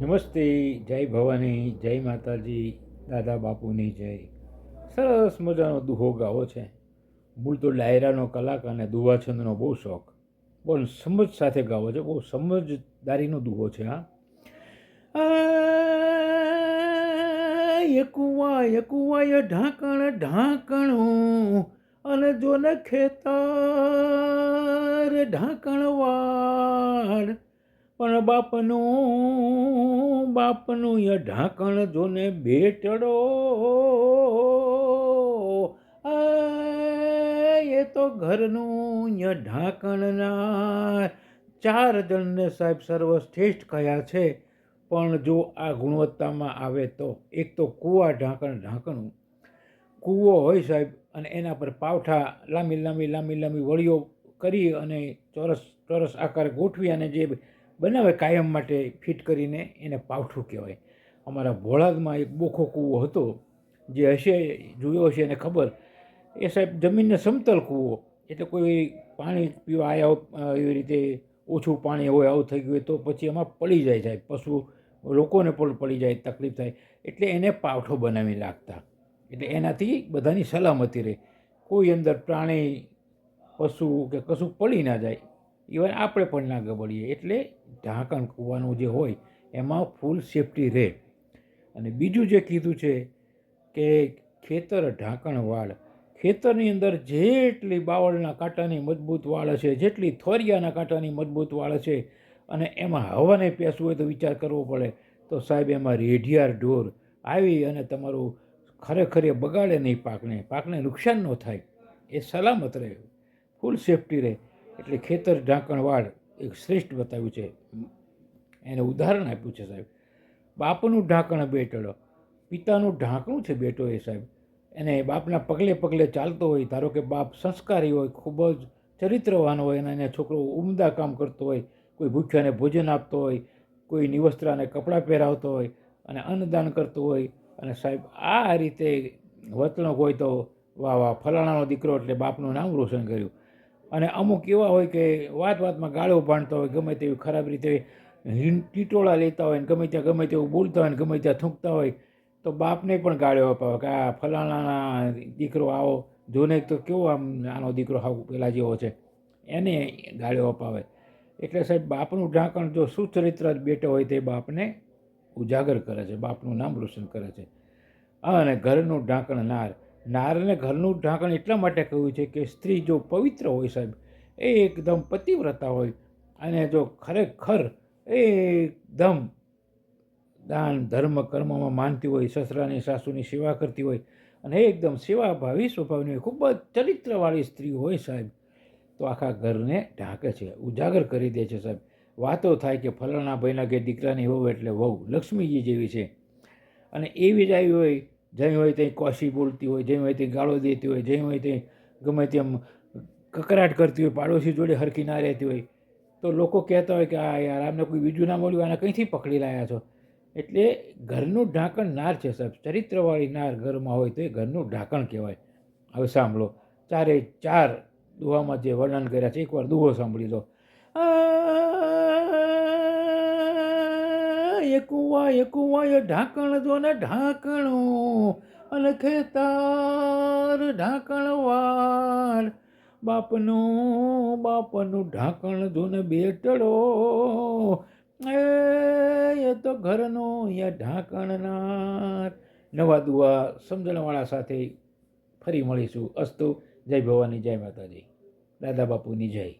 નમસ્તે, જય ભવાની, જય માતાજી, દાદા બાપુની જય. સરસ મજાનો દુહો ગાવો છે. મૂળ તો ડાયરાનો કલાક અને દુવાછંદનો બહુ શોખ. બહુ સમજ સાથે ગાવો છે. બહુ સમજદારીનો દુહો છે, હા. યકુવા યકુવા ઢાંકણ, ઢાંકણું, અને જો ને ખેતર ઢાંકણ વાળ પણ બાપનું બાપનું એ ઢાંકણ જોને બેટડો એ તો ઘરનું ય ઢાંકણના ચાર જણને સાહેબ સર્વશ્રેષ્ઠ કયા છે. પણ જો આ ગુણવત્તામાં આવે તો, એક તો કૂવા ઢાંકણ ઢાંકણું. કૂવો હોય સાહેબ, અને એના પર પાવઠા લાંબી લાંબી લાંબી લાંબી વળીઓ કરી અને ચોરસ ચોરસ આકાર ગોઠવી અને જે બનાવે કાયમ માટે ફિટ કરીને એને પાવઠું કહેવાય. અમારા ભોળાદમાં એક બોખો કૂવો હતો, જે હશે, જોયો હશે એને ખબર. એ સાહેબ જમીનને સમતલ કૂવો, એટલે કોઈ પાણી પીવા આવ્યા એવી રીતે ઓછું પાણી હોય, આવું થઈ ગયું હોય તો પછી એમાં પડી જાય સાહેબ. પશુ, લોકોને પણ પડી જાય, તકલીફ થાય. એટલે એને પાવઠો બનાવી નાખતા. એટલે એનાથી બધાની સલામતી રહે. કોઈ અંદર પ્રાણી, પશુ કે કશું પડી ના જાય. ઇવન આપણે પણ ના ગબડીએ. એટલે ઢાંકણ કૂવાનું જે હોય, એમાં ફૂલ સેફટી રહે. અને બીજું જે કીધું છે કે ખેતર ઢાંકણ વાળ. ખેતરની અંદર જેટલી બાવળના કાંટાની મજબૂત વાળ હશે જેટલી થોરિયાના કાંટાની મજબૂત વાળ હશે અને એમાં હવાને પેસવું હોય તો વિચાર કરવો પડે. તો સાહેબ, એમાં રેઢિયાર ઢોર આવી અને તમારું ખરેખર એ બગાડે નહીં પાકને. પાકને નુકસાન ન થાય. એ સલામત રહે. ફૂલ સેફટી રહે. એટલે ખેતર ઢાંકણવાડ એક શ્રેષ્ઠ બતાવ્યું છે. એને ઉદાહરણ આપ્યું છે સાહેબ. બાપનું ઢાંકણ બેટડો. પિતાનું ઢાંકણું છે બેટો એ સાહેબ. એને બાપના પગલે પગલે ચાલતો હોય, ધારો કે બાપ સંસ્કારી હોય, ખૂબ જ ચરિત્રવાન હોય, અને એને છોકરો ઉમદા કામ કરતો હોય, કોઈ ભૂખ્યાને ભોજન આપતો હોય, કોઈ નિવસ્ત્રાને કપડાં પહેરાવતો હોય, અને અન્નદાન કરતો હોય, અને સાહેબ આ રીતે વર્તણૂક હોય તો વાહ વાહ, ફલાણાનો દીકરો એટલે બાપનું નામ રોશન કર્યું. અને અમુક એવા હોય કે વાત વાતમાં ગાળો ભાંડતા હોય, ગમે તેવી ખરાબ રીતે ટીટોળા લેતા હોય ને ગમે ત્યાં, ગમે તેવું બોલતા હોય ને ગમે ત્યાં થૂંકતા હોય, તો બાપને પણ ગાળ્યો અપાવે કે આ ફલાણાના દીકરો આવો, જોને તો કેવો આમ આનો દીકરો હાવ પેલા જેવો છે, એને ગાળ્યો અપાવે. એટલે સાહેબ, બાપનું ઢાંકણ જો સુચરિત્ર બેટો હોય તે બાપને ઉજાગર કરે છે, બાપનું નામ રોશન કરે છે. અને ઘરનું ઢાંકણ નાર નારને ઘરનું ઢાંકણ એટલા માટે કહ્યું છે કે સ્ત્રી જો પવિત્ર હોય સાહેબ, એ એકદમ પતિવ્રતા હોય અને જો ખરેખર એકદમ દાન, ધર્મ, કર્મમાં માનતી હોય, સસરાની સાસુની સેવા કરતી હોય અને એકદમ સેવાભાવી સ્વભાવની હોય, ખૂબ જ ચરિત્રવાળી સ્ત્રી હોય સાહેબ, તો આખા ઘરને ઢાંકે છે, ઉજાગર કરી દે છે સાહેબ. વાતો થાય કે ફલાણા ભાઈના કે દીકરાની વહુ એટલે વહુ, લક્ષ્મીજી જેવી છે. અને એવી જ આવી હોય જઈ હોય ત્યાં કોશી બોલતી હોય જઈ હોય ત્યાં ગાળો દેતી હોય જઈ હોય ત્યાં ગમે તેમ કકરાટ કરતી હોય, પાડોશી જોડે હરખી ના રહેતી હોય. તો લોકો કહેતા હોય કે, આ યાર, આમને કોઈ બીજું ના મળ્યું, આને કંઈથી પકડી લાયા છો? એટલે ઘરનું ઢાંકણ નાર છે સાહેબ. ચરિત્રવાળી નાર ઘરમાં હોય તો એ ઘરનું ઢાંકણ કહેવાય. હવે સાંભળો. ચારે ચાર દુહામાં જે વર્ણન કર્યા છે, એકવાર દુહો સાંભળી લો. એ કુવા એ કુવા ઢાંકણ જો ને ઢાંકણું, અને ખેતાર ઢાંકણ વાળ બાપનું બાપનું ઢાંકણ જો ને બેટડો, એ તો ઘરનું એ ઢાંકણનાર નવા દુઆ સમજણવાળા સાથે ફરી મળીશું. અસ્તુ, જય ભવાની, જય માતાજી. દાદા બાપુની જય.